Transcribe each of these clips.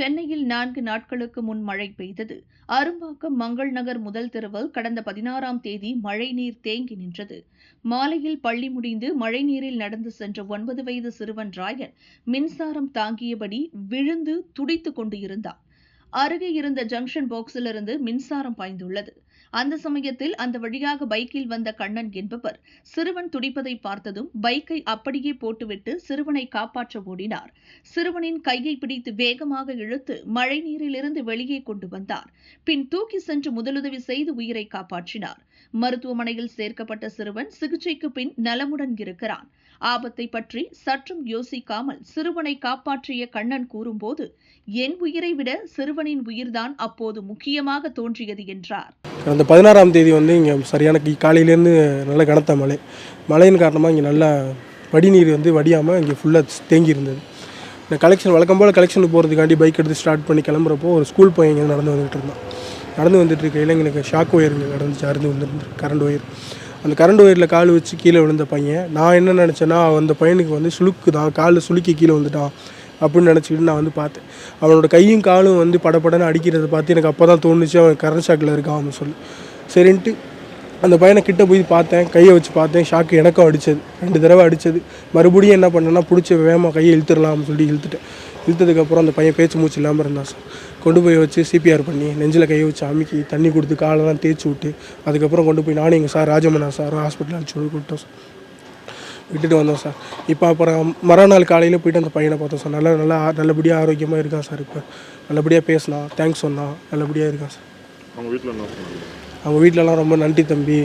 சென்னையில் நான்கு நாட்களுக்கு முன் மழை பெய்தது. அரும்பாக்கம் மங்கள் நகர் முதல் தெருவில் கடந்த பதினாறாம் தேதி மழைநீர் தேங்கி நின்றது. மாலையில் பள்ளி முடிந்து மழைநீரில் நடந்து சென்ற ஒன்பது வயது சிறுவன் ராயன் மின்சாரம் தாங்கியபடி விழுந்து துடித்துக் கொண்டு இருந்தான். அருகே இருந்த ஜங்ஷன் பாக்ஸிலிருந்து மின்சாரம் பாய்ந்துள்ளது. அந்த சமயத்தில் அந்த வழியாக பைக்கில் வந்த கண்ணன் என்பவர் சிறுவன் துடிப்பதை பார்த்ததும் பைக்கை அப்படியே போட்டுவிட்டு சிறுவனை காப்பாற்ற ஓடினார். சிறுவனின் கையை பிடித்து வேகமாக இழுத்து மழைநீரிலிருந்து வெளியே கொண்டு வந்தார். பின் தூக்கி சென்று முதலுதவி செய்து உயிரை காப்பாற்றினார். மருத்துவமனையில் சேர்க்கப்பட்ட சிறுவன் சிகிச்சைக்கு பின் நலமுடன் இருக்கிறான். ஆபத்தை பற்றி சற்றும் யோசிக்காமல் சிறுவனை காப்பாற்றிய கண்ணன் கூறும்போது என் உயிரை விட சிறுவனின் உயிர்தான் அப்போது முக்கியமாக தோன்றியது என்றார். அந்த பதினாறாம் தேதி வந்து இங்கே சரியான காலையிலேருந்து நல்ல கனத்த மழை. மழையின் காரணமாக இங்கே நல்லா வடிநீர் வந்து வடியாமல் இங்கே ஃபுல்லாக தேங்கி இருந்தது இந்த கலெக்ஷன் வழக்கம் போல் கலெக்ஷனுக்கு போகிறதுக்காண்டி பைக் எடுத்து ஸ்டார்ட் பண்ணி கிளம்புறப்போ ஒரு ஸ்கூல் பையன் இங்கே நடந்து வந்துட்டு இருந்தான். நடந்து வந்துட்டு இருக்கையில் எனக்கு ஷாக் ஒயர் நடந்துச்சு அறுந்து வந்துருந்து கரண்ட் ஒயர் அந்த கரண்ட் ஒயரில் கால் வச்சு கீழே விழுந்த பையன் நான் என்ன நினச்சேன்னா அந்த பையனுக்கு வந்து சுளுக்கு தான் காலில் சுளுக்கி கீழே வந்துட்டான் அப்படின்னு நினச்சிக்கிட்டு நான் வந்து பார்த்தேன். அவனோட கையும் காலும் வந்து படப்படன்னு அடிக்கிறத பார்த்து எனக்கு அப்போ தான் தோணுச்சு அவன் கரண்ட் ஷாக்கில் இருக்கான் அப்படின்னு சொல்லி. சரின்ட்டு அந்த பையனை கிட்ட போய் பார்த்தேன் கையை வச்சு பார்த்தேன் ஷாக்கு எனக்கும் அடிச்சது. ரெண்டு தடவை அடிச்சது. மறுபடியும் என்ன பண்ணேன்னா பிடிச்ச வேகமாக கையை இழுத்துடலாம்னு சொல்லி இழுத்துட்டேன். இழுத்ததுக்கப்புறம் அந்த பையன் பேச்சு மூச்சு இல்லாமல் இருந்தான் சார். கொண்டு போய் வச்சு சிபிஆர் பண்ணி நெஞ்சில் கையை வச்சு அமுக்கி தண்ணி கொடுத்து காலெல்லாம் தேய்ச்சி விட்டு அதுக்கப்புறம் கொண்டு போய் நானும் எங்கள் சார் ராஜமன்னா சார் ஹாஸ்பிட்டல் விட்டு விட்டோம் சார். விட்டுட்டு வந்தோம் சார். இப்போ அப்புறம் மறுநாள் காலையில் போயிட்டு அந்த பையனை பார்த்தோம் சார். நல்லா நல்லா நல்லபடியாக ஆரோக்கியமாக இருக்கான் சார் இப்போ. நல்லபடியாக பேசினான் தேங்க்ஸ் சொன்னான் நல்லபடியாக இருக்கான் சார். அவங்க வீட்டில் என்ன அவங்க வீட்டிலலாம் ரொம்ப நன்றி தம்பி.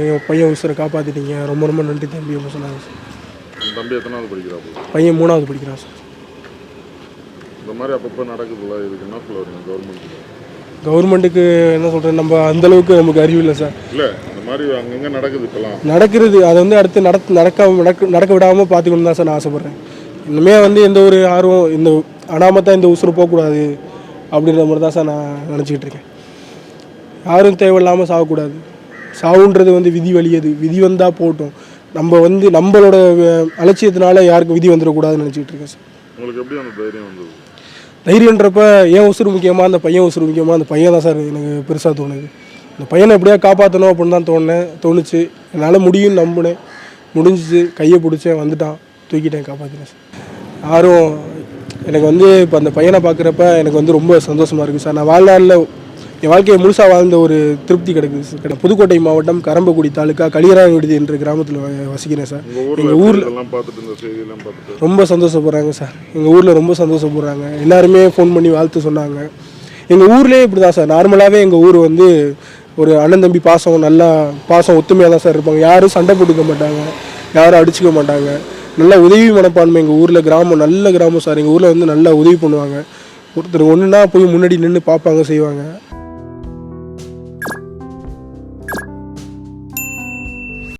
என் பையன் உசுரை காப்பாற்றிட்டீங்க ரொம்ப ரொம்ப நன்றி தம்பி அப்படின்னு சொன்னாங்க சார். தம்பி எத்தனாவது படிக்கிறாப்பு பையன் மூணாவது படிக்கிறான் சார். இந்த மாதிரி அப்பப்போ நடக்குதுல்ல இதுக்கு என்ன சொல்ல வரீங்க கவர்மெண்ட்டுக்கு கவர்மெண்ட்டுக்கு என்ன சொல்கிறது நம்ம அந்தளவுக்கு நமக்கு அறிவு இல்லை சார். இல்லை இந்த மாதிரி அங்கங்கே நடக்குது இப்போலாம் நடக்கிறது அதை வந்து அடுத்து நடத்த நடக்க நடக்க நடக்க விடாமல் பார்த்துக்கணும் தான் சார் நான் ஆசைப்பட்றேன். இனிமே வந்து எந்த ஒரு ஆர்வம் இந்த அனாமத்தான் இந்த உசுறு போகக்கூடாது அப்படின்ற மாதிரி தான் சார் நான் நினச்சிக்கிட்டு இருக்கேன். யாரும் தேவையில்லாமல் சாகக்கூடாது. சாவுன்றது வந்து விதி வழியது விதி வந்தால் போட்டும். நம்ம வந்து நம்மளோட அலட்சியத்தினால யாருக்கும் விதி வந்துடக்கூடாதுன்னு நினச்சிக்கிட்டு இருக்கேன் சார். உங்களுக்கு எப்படி அந்த தைரியம் வந்தது? தைரியன்றப்ப ஏன் உசுறு முக்கியமாக அந்த பையன் உசுறு முக்கியமாக அந்த பையன் தான் சார் எனக்கு பெருசாக தோணுது. அந்த பையனை எப்படியா காப்பாற்றணும் அப்படின்னு தான் தோணுனேன் தோணுச்சு. என்னால் முடியும்னு நம்பினேன். முடிஞ்சிச்சு. கையை பிடிச்சேன் வந்துட்டான். தூக்கிட்டேன் காப்பாற்றினேன் சார். யாரும் எனக்கு வந்து இப்போ அந்த பையனை பார்க்குறப்ப எனக்கு வந்து ரொம்ப சந்தோஷமாக இருக்குது சார். நான் வாழ்நாளில் என் வாழ்க்கையை முழுசாக வாழ்ந்த ஒரு திருப்தி கிடைக்குது புதுக்கோட்டை மாவட்டம் கரம்பக்குடி தாலுக்கா களியரான் விடுதி என்ற கிராமத்தில் வசிக்கிறேன் சார். எங்கள் ஊரில் ரொம்ப சந்தோஷப்படுறாங்க சார். எங்கள் ஊரில் ரொம்ப சந்தோஷப்படுறாங்க. எல்லாருமே ஃபோன் பண்ணி வாழ்த்து சொன்னாங்க. எங்கள் ஊர்லேயே இப்படி தான் சார். நார்மலாகவே எங்கள் ஊர் வந்து ஒரு அண்ணன் தம்பி பாசம் நல்லா பாசம் ஒத்துமையாக தான் சார் இருப்பாங்க. யாரும் சண்டை போட்டுக்க மாட்டாங்க. யாரும் அடிச்சுக்க மாட்டாங்க. நல்ல உதவி மனப்பான்மை எங்கள் ஊரில் கிராமம் நல்ல கிராமம் சார். எங்கள் ஊரில் வந்து நல்லா உதவி பண்ணுவாங்க. ஒருத்தர் ஒன்றுனா போய் முன்னாடி நின்று பார்ப்பாங்க செய்வாங்க.